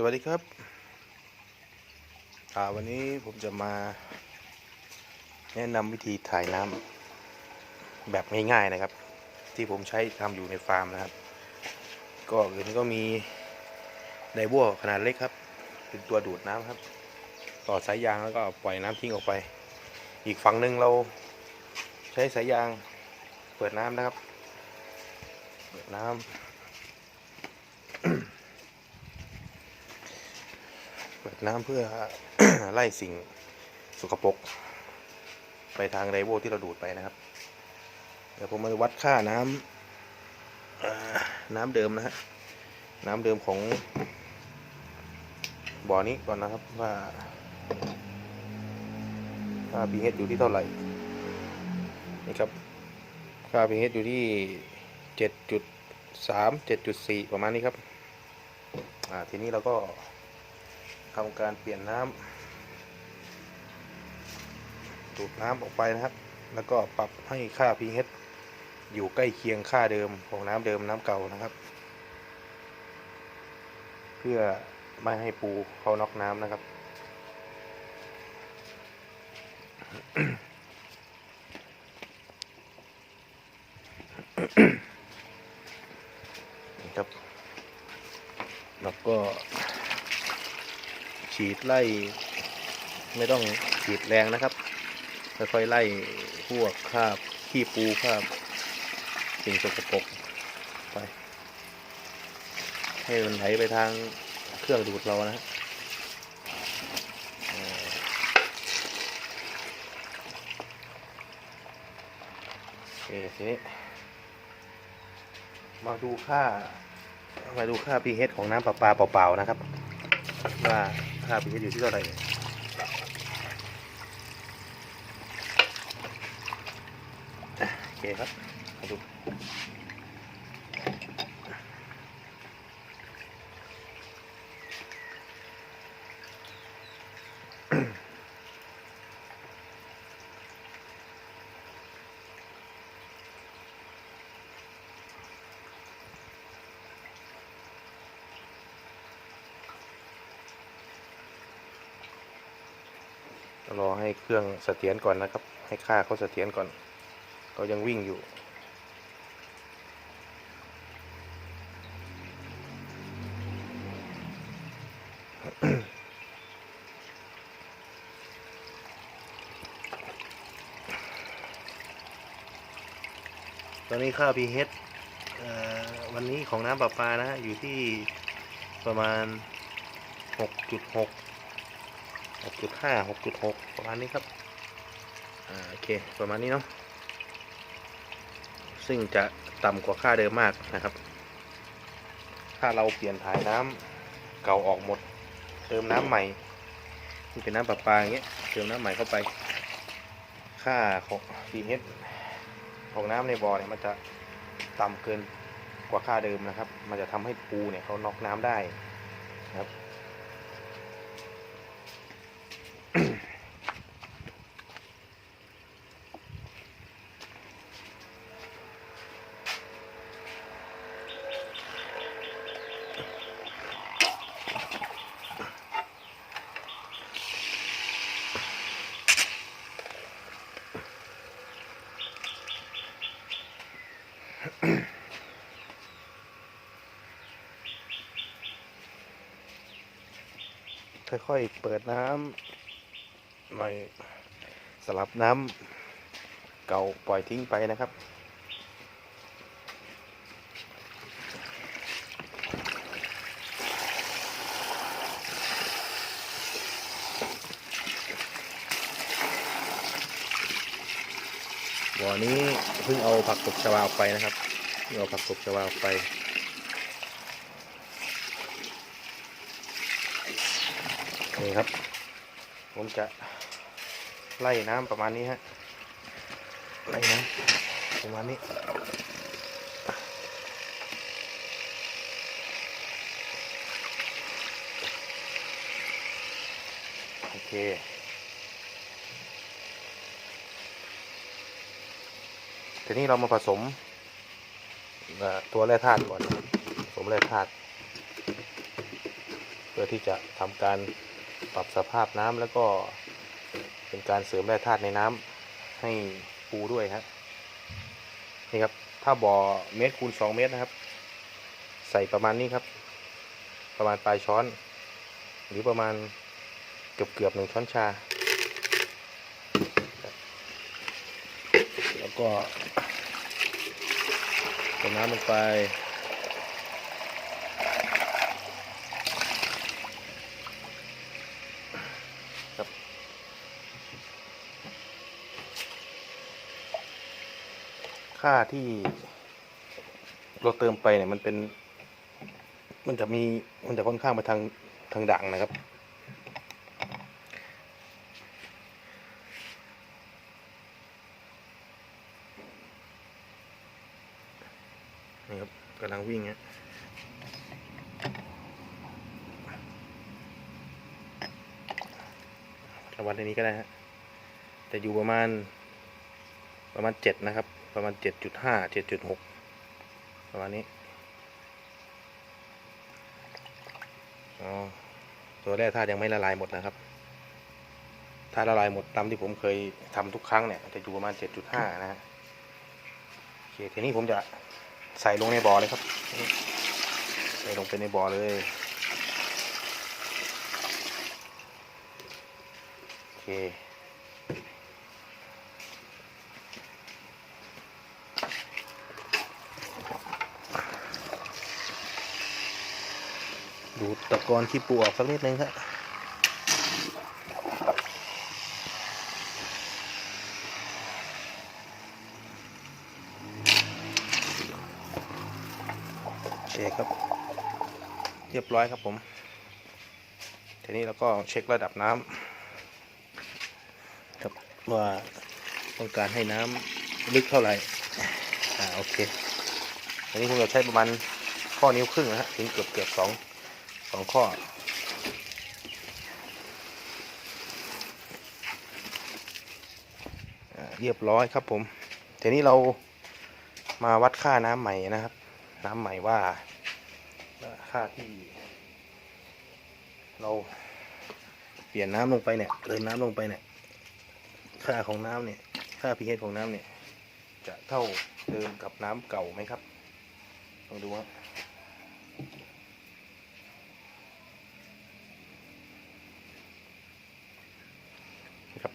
สวัสดีครับอ่าวันนี้ผมจะมา แนะนำวิธีถ่ายน้ำแบบง่ายๆนะครับ ที่ผมใช้ทำอยู่ในฟาร์มนะครับ ก็อื่นก็มีไดบัวขนาดเล็กครับ เป็นตัวดูดน้ำครับ ต่อสายยางแล้วก็ปล่อยน้ำทิ้งออกไป อีกฝั่งหนึ่งเราใช้สายยางเปิดน้ำนะครับ เปิดน้ำ ปิดน้ำเพื่อ ไล่สิ่งสกปรกไปทางไดโวที่เราดูดไปนะครับ เดี๋ยวผมมาวัดค่าน้ำน้ำเดิมนะฮะน้ำเดิมของบ่อนี้ก่อนนะครับว่าค่า pH อยู่ที่เท่าไหร่ นี่ครับ ค่า pH อยู่ที่ 7.3 7.4 ประมาณนี้ครับ อ่า ทีนี้เราก็ ทำการเปลี่ยนน้ำดูดน้ำออกไปนะครับ แล้วก็ปรับให้ค่า pH อยู่ใกล้เคียงค่าเดิมของน้ำเดิมน้ำเก่านะครับ เพื่อไม่ให้ปูเขาน็อกน้ำนะครับนะครับ แล้วก็ ฉีดไล่ ไม่ต้องฉีดแรงนะครับค่อยๆไล่พวกคราบขี้ปูคราบสิ่งสกปรกไป ให้มันไหลไปทางเครื่องดูดเรานะฮะโอเคทีนี้มาดูค่า มาดูค่า pH ของน้ำประปาเปล่าๆนะครับ ว่า ค่า pH อยู่ รอให้เครื่องเสถียรก่อนนะครับ ให้ค่าเขาเสถียรก่อนเขายังวิ่งอยู่ ตอนนี้ค่า pH เอ่อวันนี้ของน้ำประปานะฮะอยู่ที่ประมาณ 6.6ห กจุดห้าหกจุดหกประมาณนี้ครับ อ่า โอเค ประมาณนี้เนาะ ซึ่งจะต่ำกว่าค่าเดิมมากนะครับ ถ้าเราเปลี่ยนถ่ายน้ำเก่าออกหมด เติมน้ำใหม่ที่เป็นน้ำประปาอย่างเงี้ย เติมน้ำใหม่เข้าไป ค่าของ pH ของน้ำในบ่อเนี่ยมันจะต่ำเกินกว่าค่าเดิมนะครับ มันจะทำให้ปูเนี่ยเขาน็อกน้ำได้ ค่อยๆ เปิดน้ำหน่อยสลับน้ำเก่าปล่อยทิ้งไปนะครับ นี้เพิ่งเอาผักตบชวาออกไปนะครับเพิ่งเอาผักตบชวาออกไปนี่ครับ ผมจะไล่น้ำประมาณนี้ฮะไล่น้ำประมาณนี้โอเค ทีนี้เรามาผสมตัวแร่ธาตุก่อนผสมแร่ธาตุเพื่อที่จะทำการปรับสภาพน้ำแล้วก็เป็นการเสริมแร่ธาตุในน้ำให้ปูด้วยครับนี่ครับถ้าบ่อเมตรคูณสองเมตรนะครับ ใส่ประมาณนี้ครับ ประมาณปลายช้อน หรือประมาณเกือบเกือบๆหนึ่งช้อนชา แล้วก็ เติมน้ำลงไป ครับ ค่าที่เราเติมไปเนี่ยมันเป็น มันจะมี มันจะค่อนข้างไปทางทางด่างนะครับ นี่ครับกำลังวิ่งฮะระวัดในนี้ก็ได้ฮะแต่อยู่ประมาณประมาณเจ็ดนะครับ ประมาณเจ็ดจุดห้าเจ็ดจุดหกประมาณนี้อ๋อตัวแร่ธาตุยังไม่ละลายหมดนะครับ ถ้าละลายหมดตามที่ผมเคยทำทุกครั้งเนี่ยจะอยู่ประมาณเจ็ดจุดห้านะฮะโอเคทีนี้ผมจะ ใส่ลงในบ่อเลยครับ ใส่ลงไปในบ่อเลยโอเคดูดตะกอนขี้ปูออกสักนิดนึงครับ เคครับ เรียบร้อยครับผม ทีนี้เราก็เช็คระดับน้ำครับว่าต้องการให้น้ำลึกเท่าไหร่ อ่าโอเคอันนี้ผมจะใช้ประมาณข้อนิ้วครึ่งนะฮะถึงเกือบเกือบสองสองข้อเรียบร้อยครับผมทีนี้เรามาวัดค่าน้ำใหม่นะครับ น้ำใหม่ว่าค่าที่เราเปลี่ยนน้ำลงไปเนี่ยเติมน้ำลงไปเนี่ย ค่าของน้ำเนี่ย ค่า pH ของน้ำเนี่ย จะเท่าเดิมกับน้ำเก่าไหมครับลองดูว่าครับ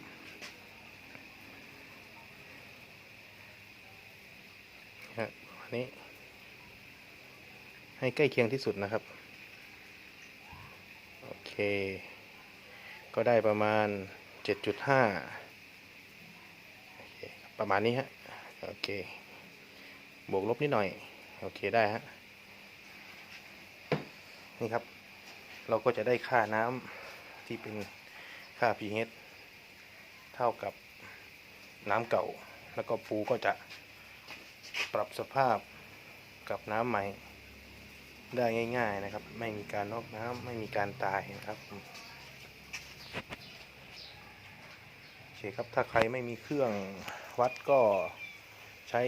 ฮะอันนี้ ให้ใกล้เคียงที่สุดนะครับ โอเค ก็ได้ประมาณ 7.5 ประมาณนี้ฮะ โอเค บวกลบนิดหน่อย โอเคได้ฮะ นี่ครับ เราก็จะได้ค่าน้ำที่เป็นค่า pH เท่ากับน้ำเก่า แล้วก็ปูก็จะปรับสภาพกับน้ำใหม่ ได้ง่าย ๆนะครับ ไม่มีการนอกน้ำไม่มีการตายนะครับโอเคครับถ้าใครไม่มีเครื่องวัดก็ใช้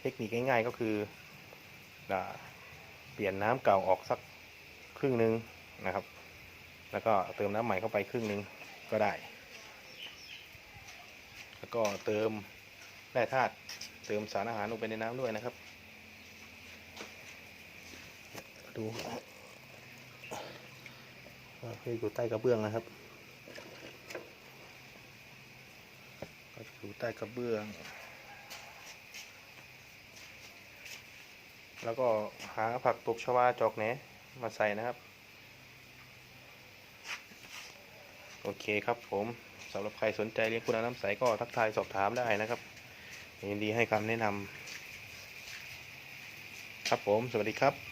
เทคนิคง่าย ๆ ก็คือเปลี่ยนน้ำเก่าออกสักครึ่งหนึ่งนะครับ แล้วก็เติมน้ำใหม่เข้าไปครึ่งหนึ่งก็ได้ แล้วก็เติมแร่ธาตุเติมสารอาหารลงไปในน้ำด้วยนะครับ ดูคืออยู่ใต้กระเบื้องนะครับ ก็อยู่ใต้กระเบื้อง แล้วก็หาผักตบชวาจอกแหนมาใส่นะครับ โอเคครับผมสำหรับใครสนใจเลี้ยงกุณน้ำใสก็ทักทายสอบถามได้นะครับยินดีให้คำแนะนำครับผม สวัสดีครับ